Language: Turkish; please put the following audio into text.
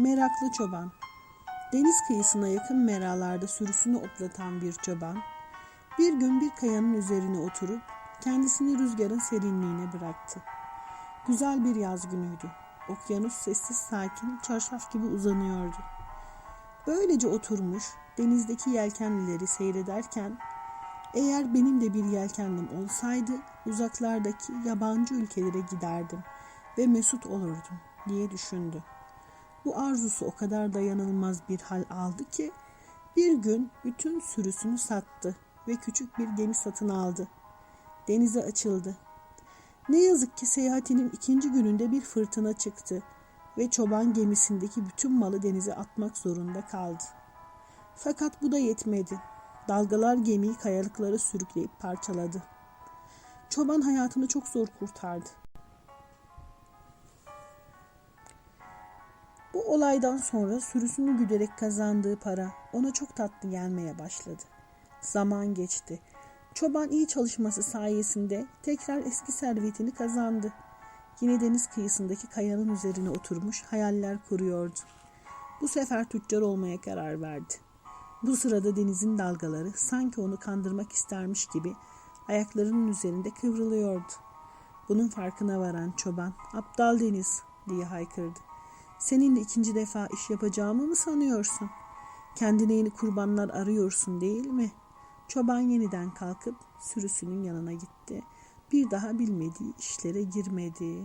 Meraklı çoban. Deniz kıyısına yakın meralarda sürüsünü otlatan bir çoban, bir gün bir kayanın üzerine oturup kendisini rüzgarın serinliğine bıraktı. Güzel bir yaz günüydü. Okyanus sessiz sakin, çarşaf gibi uzanıyordu. Böylece oturmuş, denizdeki yelkenlileri seyrederken, eğer benim de bir yelkenlim olsaydı uzaklardaki yabancı ülkelere giderdim ve mesut olurdum diye düşündü. Bu arzusu o kadar dayanılmaz bir hal aldı ki bir gün bütün sürüsünü sattı ve küçük bir gemi satın aldı. Denize açıldı. Ne yazık ki seyahatinin ikinci gününde bir fırtına çıktı ve çoban gemisindeki bütün malı denize atmak zorunda kaldı. Fakat bu da yetmedi. Dalgalar gemiyi kayalıklara sürükleyip parçaladı. Çoban hayatını çok zor kurtardı. Olaydan sonra sürüsünü güderek kazandığı para ona çok tatlı gelmeye başladı. Zaman geçti. Çoban iyi çalışması sayesinde tekrar eski servetini kazandı. Yine deniz kıyısındaki kayanın üzerine oturmuş hayaller kuruyordu. Bu sefer tüccar olmaya karar verdi. Bu sırada denizin dalgaları sanki onu kandırmak istermiş gibi ayaklarının üzerinde kıvrılıyordu. Bunun farkına varan çoban, aptal deniz diye haykırdı. Seninle ikinci defa iş yapacağımı mı sanıyorsun? Kendine yeni kurbanlar arıyorsun değil mi? Çoban yeniden kalkıp sürüsünün yanına gitti. Bir daha bilmediği işlere girmedi.